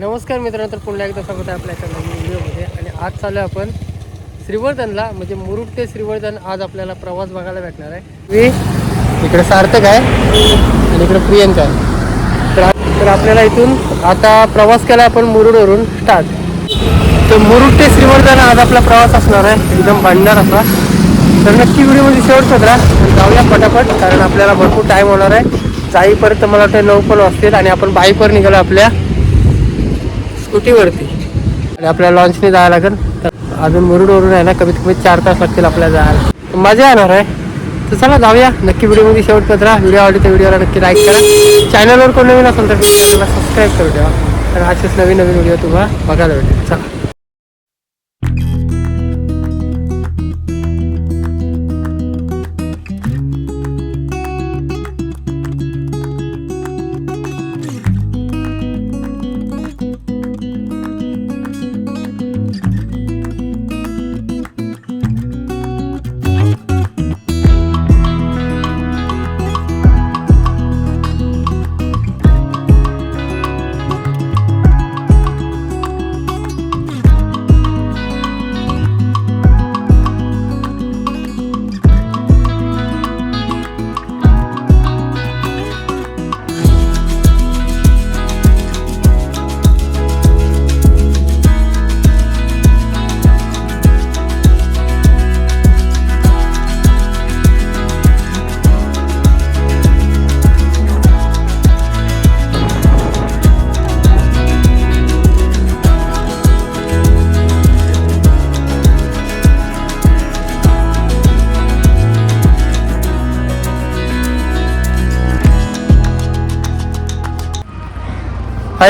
नमस्कार मित्रांनो तर पुन्हा एकदा स्वागत आहे आपल्या एका नवीन व्हिडिओमध्ये. आणि आज चालू आहे आपण श्रीवर्धनला म्हणजे मुरुड ते श्रीवर्धन आज आपल्याला प्रवास बघायला भेटणार आहे. मी इकडे सार्थक आहे आणि इकडे प्रियंका आहे. तर तर आपल्याला इथून आता प्रवास केला आपण मुरुडवरून स्टार्ट तर मुरुड ते श्रीवर्धन आज आपला प्रवास असणार आहे एकदम भांडणार असा. तर नक्की व्हिडिओमध्ये शेवट पत्रा जाऊया पटापट कारण आपल्याला भरपूर टाईम होणार आहे. जाईपर्यंत मला वाटतं नऊ पण वाजतील आणि आपण बाईकवर निघालो आपल्या स्कूटीवरती. आणि आपल्याला लॉन्चने जायला लागेल. तर अजून मुरुडवरून आहे ना कमीत कमी चार तास लागतील आपल्याला जायला. मजा येणार आहे. तर चला जाऊया. नक्की व्हिडिओमध्ये शेवट राहा. व्हिडिओ आवडली तर व्हिडिओला नक्की लाईक करा. चॅनलवर कोण नवीन असेल तर चॅनलला सबस्क्राईब करू द्या तर असेच नवीन नवीन व्हिडिओ तुम्हाला बघायला भेटेल. चला.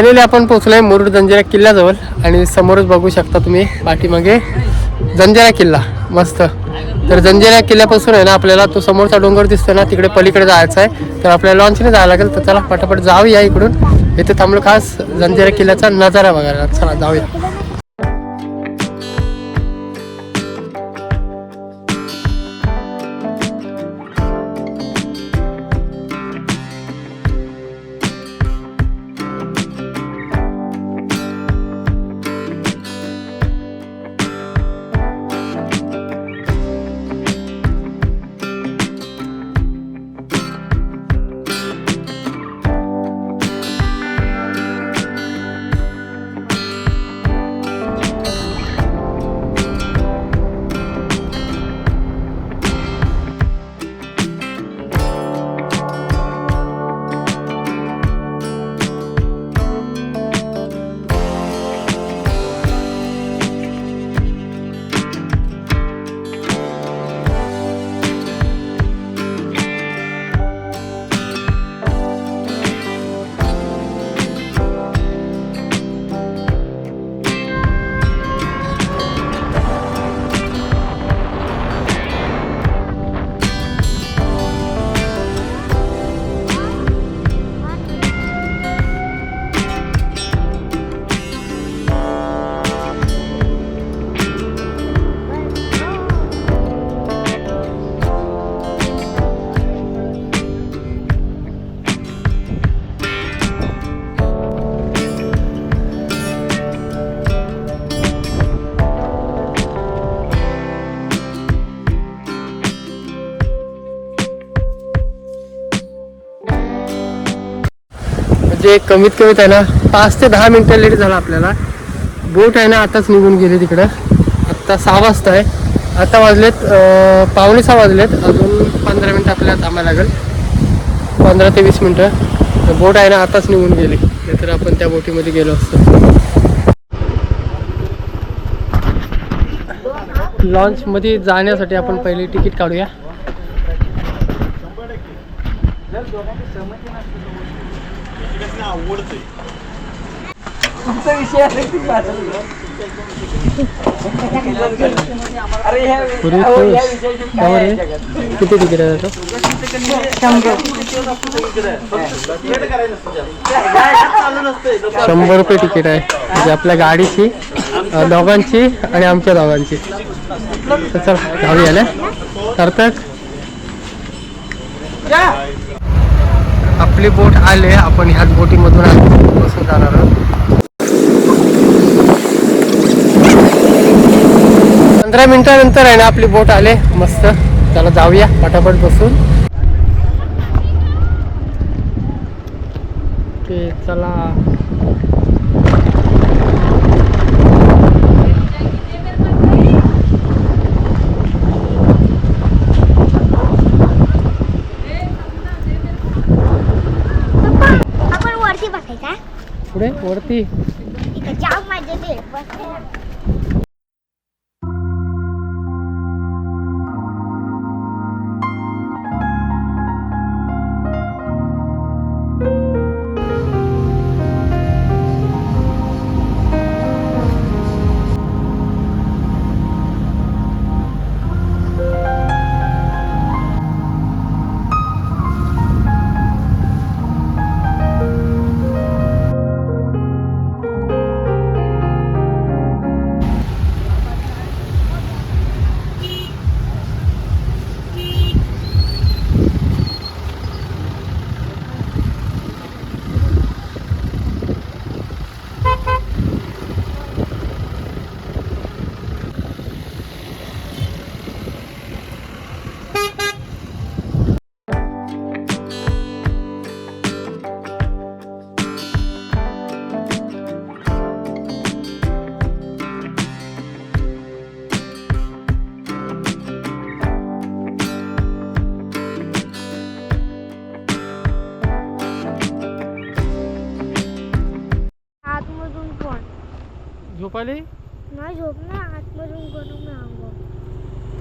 फायनली आपण पोहोचलोय मुरुड जंजिरा किल्ल्याजवळ आणि समोरच बघू शकता तुम्ही पाठीमागे जंजिरा किल्ला. मस्त. तर जंजिरा किल्ल्यापासून आहे ना आपल्याला तो समोरचा डोंगर दिसतो ना तिकडे पलीकडे जायचं आहे तर आपल्याला लॉन्चने जायला लागेल तर चला पटापट जाऊया इकडून. इथे थांबलो खास जंजिरा किल्ल्याचा नजारा बघायला. चला जाऊया. म्हणजे कमीत कमीत आहे ना पाच ते दहा मिनिटं लेट झाला आपल्याला. बोट आहे ना आताच निघून गेली तिकडं. आत्ता सहा वाजता आहे. आता वाजलेत पावणे सहा वाजलेत. अजून पंधरा मिनटं आपल्याला थांबायला लागेल. पंधरा ते वीस मिनटं. तर बोट आहे ना आताच निघून गेली. नाहीतर आपण त्या बोटीमध्ये गेलो असतो. लॉन्चमध्ये जाण्यासाठी आपण पहिले तिकीट काढूया. बरं? किती तिकीट आहे? शंभर. रुपये तिकीट आहे. म्हणजे आपल्या गाडीची दोघांची आणि आमच्या दोघांची. तर चला जाऊया ना? सार्थक? आपली बोट आले आपण ह्याच बोटीमधून बसून जाणार आहोत. पंधरा मिनिटानंतर आहे ना आपली बोट आले. मस्त. त्याला जाऊया पटापट बसून. ते चला. पुढे वरती. इथं जाम माझे ते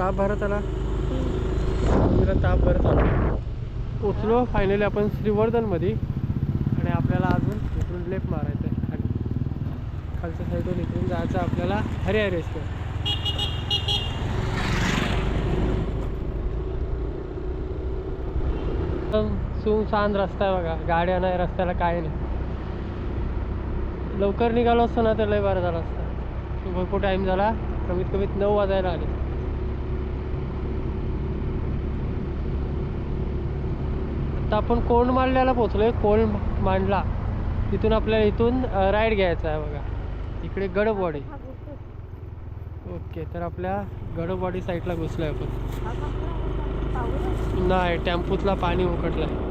ताप भरत आला. तिला ताप भरत आला. पोचलो. फायनली आपण श्रीवर्धनमध्ये. आणि आपल्याला अजून इकडून लेप मारायचं आहे. खाली खालच्या साईडून इकडून जायचं आपल्याला हरे हरेश्वर एकदम सुनसान रस्ता आहे बघा. गाड्या नाही रस्त्याला काय नाही. लवकर निघालो असतो ना तर लय बरं झालं असतं. भरपूर टाईम झाला. कमीत कमीत नऊ वाजायला आले. आता आपण कोंड मांडल्याला पोचलोय कोंड मांडला? तिथून आपल्याला इथून राईड घ्यायचा आहे बघा. इकडे गडबवाडी. ओके तर आपल्या गडबवाडी साईडला घुसलोय आपण. नाही टेम्पूतला पाणी उकटलंय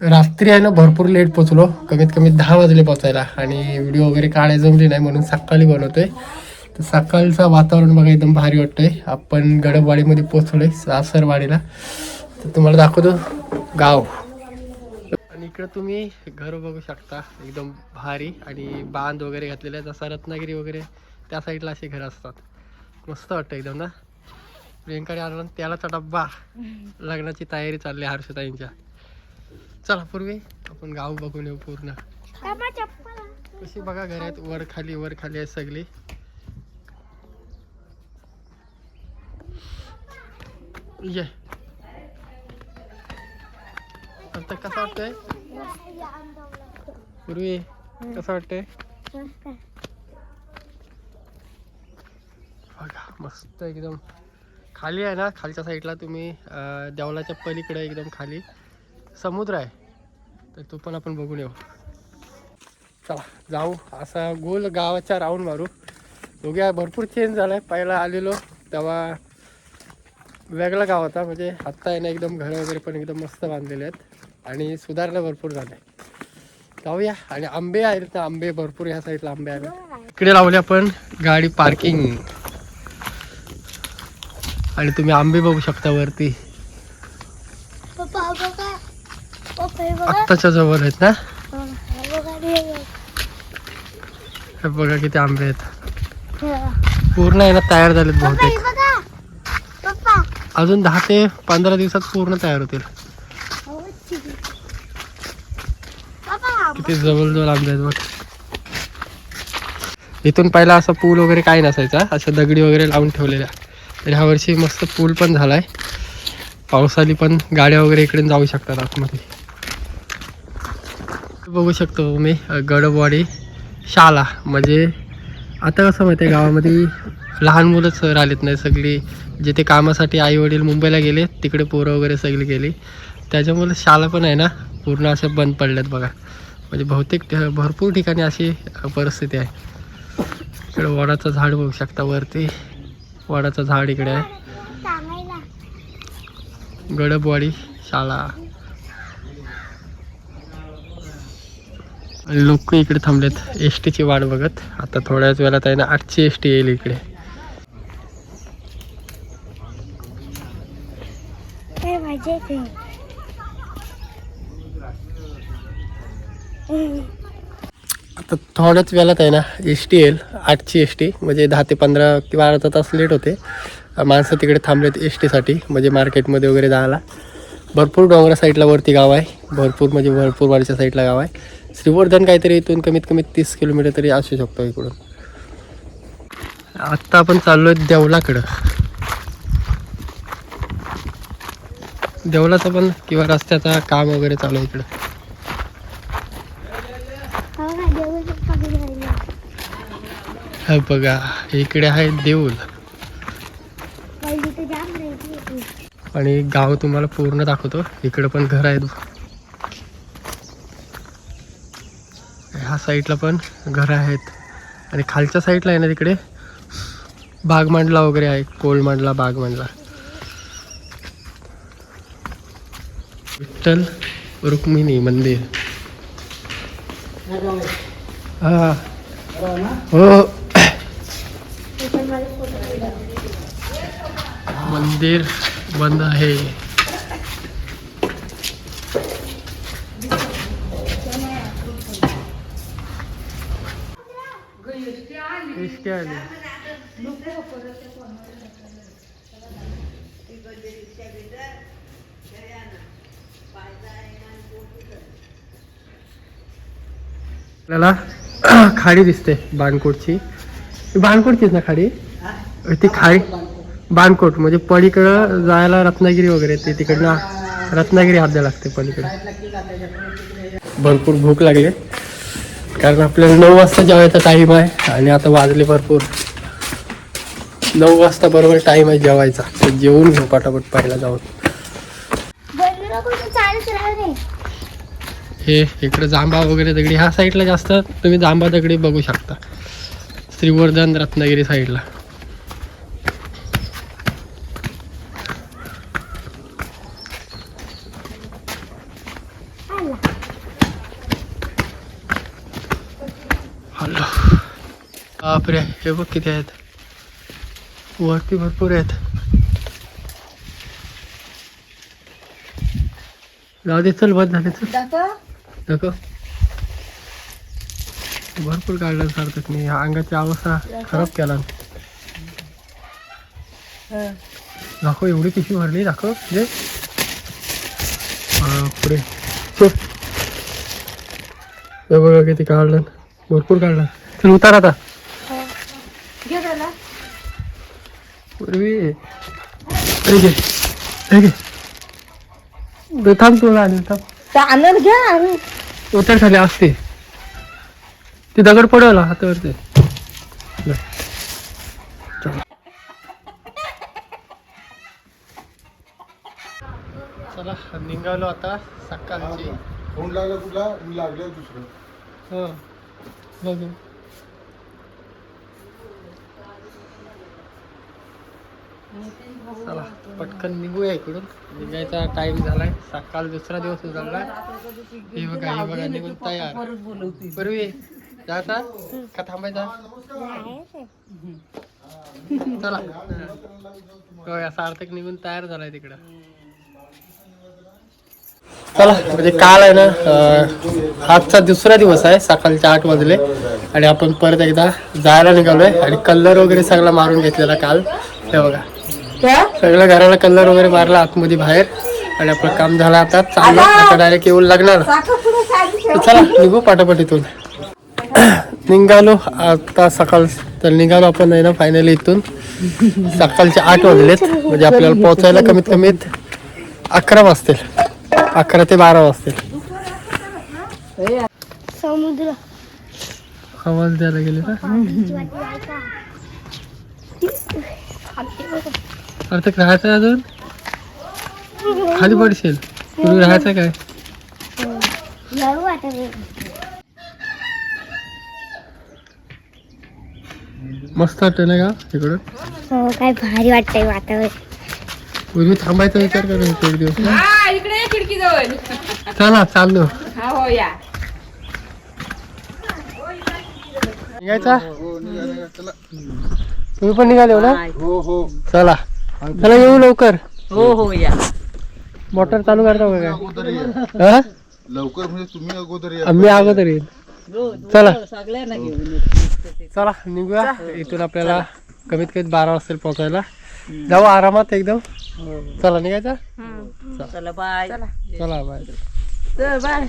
रात्री आहे ना भरपूर लेट पोचलो कमीत कमी दहा वाजले पोचायला आणि व्हिडिओ वगैरे काढाय जमली नाही म्हणून सकाळी बनवतोय. तर सकाळचं वातावरण बघा एकदम भारी वाटतंय. आपण गडबवाडीमध्ये पोचलोय सासरवाडीला. तर तुम्हाला दाखवतो गाव. आणि इकडं तुम्ही घर बघू शकता एकदम भारी. आणि बांध वगैरे घातलेलं आहे जसा रत्नागिरी वगैरे त्या साईडला असे घर असतात. मस्त वाटतं एकदम ना. प्रियंकाने आणला त्यालाचा डब्बा लग्नाची तयारी चालली आहे हर्षताईंच्या. चला पूर्वी आपण गाव बघून येऊ पूर्ण. कशी बघा घर आहेत वर खाली वर खाली आहेत सगळी. ये. आता कसं वाटतंय? पूर्वी कसं वाटतंय? बघा मस्त एकदम खाली आहे ना खालच्या साईडला तुम्ही देवलाच्या पलीकडे एकदम खाली. समुद्र आहे. तर तो पण आपण बघून येऊ. चला जाऊ. असा गोल गावाच्या राऊंड मारू. दोघ्या भरपूर चेंज झाला आहे पहिला आलेलो तेव्हा वेगळा गाव होता. म्हणजे आत्ता आहे ना एकदम घरं वगैरे पण एकदम मस्त बांधलेले आहेत. आणि सुधारणा भरपूर झाल्या. जाऊया. आणि आंबे आहेत ना आंबे भरपूर ह्या साईडला आंबे आले इकडे लावले आपण गाडी पार्किंग आणि तुम्ही आंबे बघू शकता वरती पप्पा हा बघा पप्पा हे बघा आत्ताच्या जवळ आहेत ना? हा, हे बघा किती आंबे आहेत. पूर्ण आहे ना तयार झालेत हे बहुतेक. अजून दहा ते पंधरा दिवसात पूर्ण तयार होतील. हो, किती जवळजवळ आंबे आहेत बघ. इथून पहिला असा पूल वगैरे काही नसायचा. अशा दगडी वगैरे लावून ठेवलेल्या. तर ह्या वर्षी मस्त पूल पण झालाय. पावसाळी पण गाड्या वगैरे इकडे जाऊ शकतात आतमध्ये. बघू शकतो मी गडबवाडी शाला म्हणजे आता कसं माहिती आहे गावामध्ये लहान मुलंच राहिलेत नाही सगळी. जिथे कामासाठी आई वडील मुंबईला गेले तिकडे पोरं वगैरे सगळी गेली. त्याच्यामुळे शाळा पण आहे ना पूर्ण अशा बंद पडल्यात बघा. म्हणजे बहुतेक भरपूर ठिकाणी अशी परिस्थिती आहे. इकडे वडाचं झाड बघू शकता वरती. वडाचं झाड इकडे आहे. गडबवाडी शाळा. लोक इकडे थांबलेत. एस टीची वाट बघत. आता थोड्याच वेळात आहे ना आठची एस टी येईल इकडे. आता थोड्याच वेळात आहे ना एस टी येईल. आठची एस टी म्हणजे दहा ते पंधरा किंवा अर्धा तास लेट होते. माणसं तिकडे थांबलेत एस टीसाठी म्हणजे मार्केटमध्ये वगैरे जायला. भरपूर डोंगरा साईडला वरती गाव आहे. भरपूर म्हणजे भरपूर वरच्या साईडला गाव आहे. श्रीवर्धन काहीतरी इथून कमीत कमी तीस किलोमीटर तरी असू शकतो इकडून. आत्ता आपण चाललोय देवलाकडं. देवलाचं पण किंवा रस्त्याचा काम वगैरे चालू आहे इकडं. हो बघा इकडे आहे होती आणि गाव तुम्हाला पूर्ण दाखवतो. इकडे पण घर आहेत ह्या साईडला पण घर आहेत. आणि खालच्या साईडला आहे ना तिकडे बाग मांडला वगैरे आहे कोल मांडला विठ्ठल रुक्मिणी मंदिर. हां. हो. मंदिर बंद आहे. एसटी आली. आपल्याला खाडी दिसते बाणकोटची. ही बाणकोटचीच ना खाडी? ती खाडी बाणकोट. म्हणजे पलीकडं जायला रत्नागिरी वगैरे ते तिकडनं रत्नागिरी हात द्यायला लागते पलीकडे. भरपूर भूक लागली. कारण आपल्याला नऊ वाजता जेवायचा टाईम आहे आणि आता वाजले भरपूर. नऊ वाजता बरोबर टाईम आहे जेवायचा. तर जेवून घेऊ पटापट पहिला जाऊन. हे इकडे जांबा वगैरे दगडी. ह्या साईडला जास्त तुम्ही जांबा दगडी बघू शकता. श्रीवर्धन रत्नागिरी साईडला हॅलो बापरे हे बघ किती आहेत वरती भरपूर आहेत जाऊ दे चल बस झाले चल नको भरपूर काढलं सार्थक मी अंगाची अवस्था खराब केला दाखव एवढी पिशवी भरली दाखव जे चल. हे बघा किती काढलं भरपूर काढलं. चल उतार आता. पूर्वी. हे हे बे, थांब तुला आणि थांब. घ्या आणि उतर खाली असते. ती दगड पडवला हातावरती. चला. चला निघालो आता सकाळची. फोन लागला तुला मी लागले दुसरं. हो. चला पटकन निघूया इकडून. निघायचा टाइम झालाय. सकाळ दुसरा दिवस उजळला. हे बघा हे बघा निघून तयार. पूर्वी जाता का थांबायचा चला. असा सार्थक निघून तयार झालाय तिकडं. चला म्हणजे काल आहे ना आजचा दुसरा दिवस आहे सकाळचे आठ वाजले. आणि आपण परत एकदा जायला निघालोय. आणि कलर वगैरे सगळा मारून घेतलेला काल. हे बघा. सगळं घराला कलर वगैरे मारला आतमध्ये बाहेर. आणि आपलं काम झालं आता. चालू. आता डायरेक्ट येऊन लागणार. चला निघू इथून निघालो. आता सकाळ तर निघालो आपण आहे ना फायनली इथून. सकाळचे आठ वाजलेत. म्हणजे आपल्याला पोहोचायला कमीत कमीत अकरा वाजतील. अकरा ते बारा वाजतील समुद्र. आवाज द्यायला गेले. अरे ते राहायचं अजून? खाली पडशील. पूर्वी राहायचं काय. मस्त वाटतं ना का इकडं? हो काय भारी वाटतंय वातावरण. पूर्वी थांबायचा विचार करत होतो एक दिवस. इकडे ये खिडकी जवळ चला चाललो. हा हो या. निघायचा? हो तुम्ही पण निघाले हो ना? हो हो. चला. चला येऊ लवकर. हो हो या. मोटर चालू करता अगोदर या. हा? लवकर म्हणजे तुम्ही अगोदर या. आम्ही अगोदर येईल. चला. चला निघूया. इथून आपल्याला कमीत कमी बारा वाजता पोहोचायला. जाऊ आरामात एकदम. हो. चला निघायचा? चला. बाय. चला बाय. बाय.